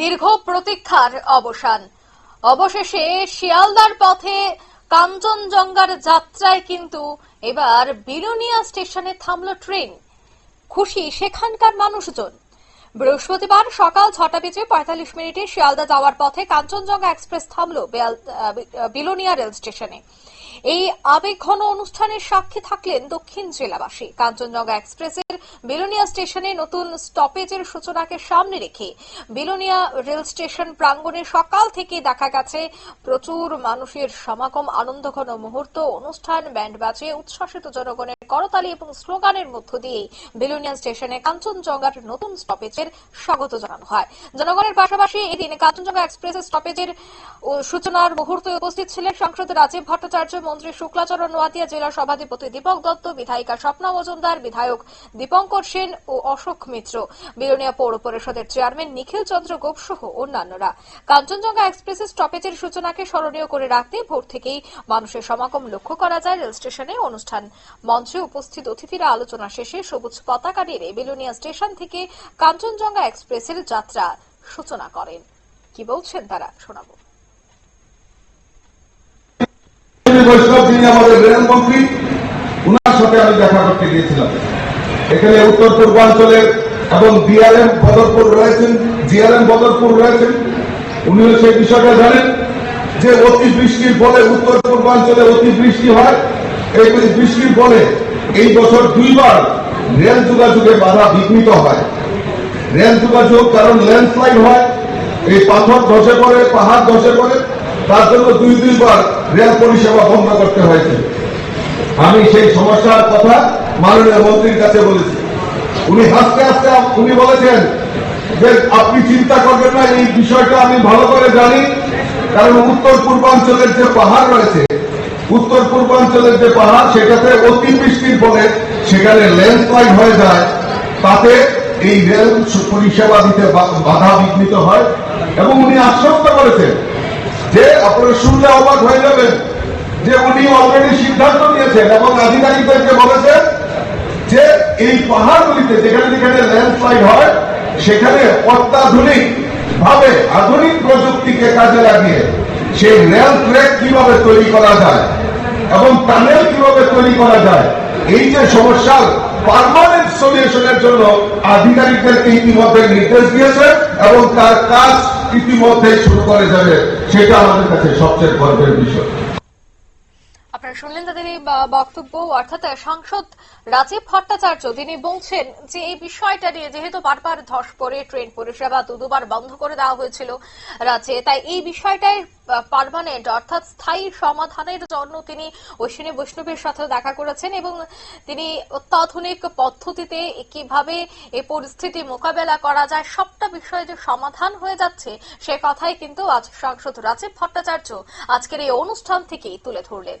দীর্ঘ প্রতীক্ষার অবসান। অবশেষে শিয়ালদার পথে কাঞ্চনজঙ্ঘার যাত্রায় কিন্তু এবার বিলোনিয়া স্টেশনে থামল ট্রেন। খুশি সেখানকার মানুষজন। বৃহস্পতিবার সকাল ছটা বেজে পঁয়তাল্লিশ মিনিটে শিয়ালদা যাওয়ার পথে কাঞ্চনজঙ্ঘা এক্সপ্রেস থামল বিলোনিয়া রেল স্টেশনে। এই আবেগঘন অনুষ্ঠানের সাক্ষী থাকলেন দক্ষিণ জেলাবাসী। কাঞ্চনজঙ্ঘা এক্সপ্রেসের বিলোনিয়া স্টেশনে নতুন স্টপেজের সূচনাকে সামনে রেখে বিলোনিয়া রেল স্টেশন প্রাঙ্গণে সকাল থেকে দেখা গেছে প্রচুর মানুষের সমাগম, আনন্দঘন মুহূর্ত, অনুষ্ঠান, ব্যান্ড বাজে উচ্ছ্বাসিত জনগণের করতালি এবং স্লোগানের মধ্য দিয়ে বিলোনিয়া স্টেশনে কাঞ্চনজঙ্ঘার নতুন স্টপেজের স্বাগত জানানো হয়। জনগণের পাশাপাশি এদিন কাঞ্চনজঙ্ঘা এক্সপ্রেসের স্টপেজের সূচনার মুহূর্তে উপস্থিত ছিলেন সাংসদ রাজীব ভট্টাচার্য, মন্ত্রী শুক্লাচরণ নোয়াতিয়া, জেলা সভাধিপতি দীপক দত্ত, বিধায়িকা স্বপ্না মজুমদার, বিধায়ক দীপঙ্কর সেন ও অশোক মিত্র। বিলোনিয়া পৌর পরিষদের চেয়ারম্যান নিখিল চন্দ্র গোপ সহ অন্যান্যরা। কাঞ্চনজঙ্ঘা এক্সপ্রেসের স্টপেজের সূচনাকে স্মরণীয় করে রাখতে ভোর থেকেই মানুষের সমাগম লক্ষ্য করা যায় রেল স্টেশনে অনুষ্ঠান মঞ্চে। উপস্থিত অতিথিরা আলোচনা শেষে সবুজ পতাকা নিয়ে বিলোনিয়া স্টেশন থেকে কাঞ্চনজঙ্ঘা এক্সপ্রেসের যাত্রা সূচনা করেন। কি বলছেন তারা? শোনাবো। এখানে উত্তর পূর্বাঞ্চলের এবং ডিআরএম বদরপুর রয়েছেন, জিআরএম বদরপুর রয়েছেন। সেই বিষয়টা জানেন যে অতি বৃষ্টির ফলে উত্তর পূর্বাঞ্চলে অতি বৃষ্টি হয়। এই বৃষ্টির ফলে এই বছর দুইবার রেল যোগাযোগে বাধা বিঘ্নিত হয়। রেল যোগাযোগ কারণ ল্যান্ডস্লাইড হয়, এই পাথর ধসে পড়ে, পাহাড় ধসে পড়ে, তার জন্য দুই দুইবার রেল পরিষেবা বন্ধ করতে হয়েছে। আমি সেই সমস্যার কথা মাননীয় মন্ত্রীর কাছে বলেছি। উনি হাসতে হাসতে উনি বলেছেন যে, আপনি চিন্তা করবেন না, এই বিষয়টা আমি ভালো করে জানি। কারণ উত্তর পূর্বাঞ্চলের যে পাহাড় রয়েছে উত্তর পূর্বাঞ্চলের যে পাহাড়, সেটাতে অতি বৃষ্টির ফলে সেখানে ল্যান্ডস্লাইড হয়ে যায়। তাতে এই রেল পরিষেবা দিতে বাধা বিঘ্নিত হয় এবং উনি আশ্বস্ত করেছেন যে আপনারা শুনলে অবাক হয়ে যাবেন যে উনি অলরেডি সিদ্ধান্ত নিয়েছেন এবং আধিকারিকদেরকে বলেছেন যে এই পাহাড়গুলিতে যেখানে যেখানে ল্যান্ডস্লাইড হয়, সেখানে অত্যাধুনিক ভাবে আধুনিক প্রযুক্তিকে কাজে লাগিয়ে সেই রেল ট্র্যাক কীভাবে তৈরি করা যায় এবং প্যানেল কীভাবে তৈরি করা যায়? এই যে সমস্যার পারমানেন্ট সলিউশনের জন্য আধিকারিকদেরকে ইতিমধ্যে নির্দেশ দিয়েছে এবং তার কাজ ইতিমধ্যে শুরু করে যাবে, সেটা আমাদের কাছে সবচেয়ে গর্বের বিষয়। শুনলেন তাদের এই বক্তব্য। অর্থাৎ সাংসদ রাজীব ভট্টাচার্য, তিনি বলছেন যে এই বিষয়টা নিয়ে যেহেতু বারবার ধস পড়ে, ট্রেন পরিষেবা দুবার বন্ধ করে দেওয়া হয়েছিল রাজ্যে, তাই এই বিষয়টাই পারমানেন্ট অর্থাৎ স্থায়ী সমাধানের জন্য তিনি ঐশিনী বৈষ্ণবের সাথে দেখা করেছেন এবং তিনি অত্যাধুনিক পদ্ধতিতে কীভাবে এই পরিস্থিতি মোকাবেলা করা যায়, সবটা বিষয়ে যে সমাধান হয়ে যাচ্ছে, সে কথাই কিন্তু আজ সাংসদ রাজীব ভট্টাচার্য আজকের এই অনুষ্ঠান থেকেই তুলে ধরলেন।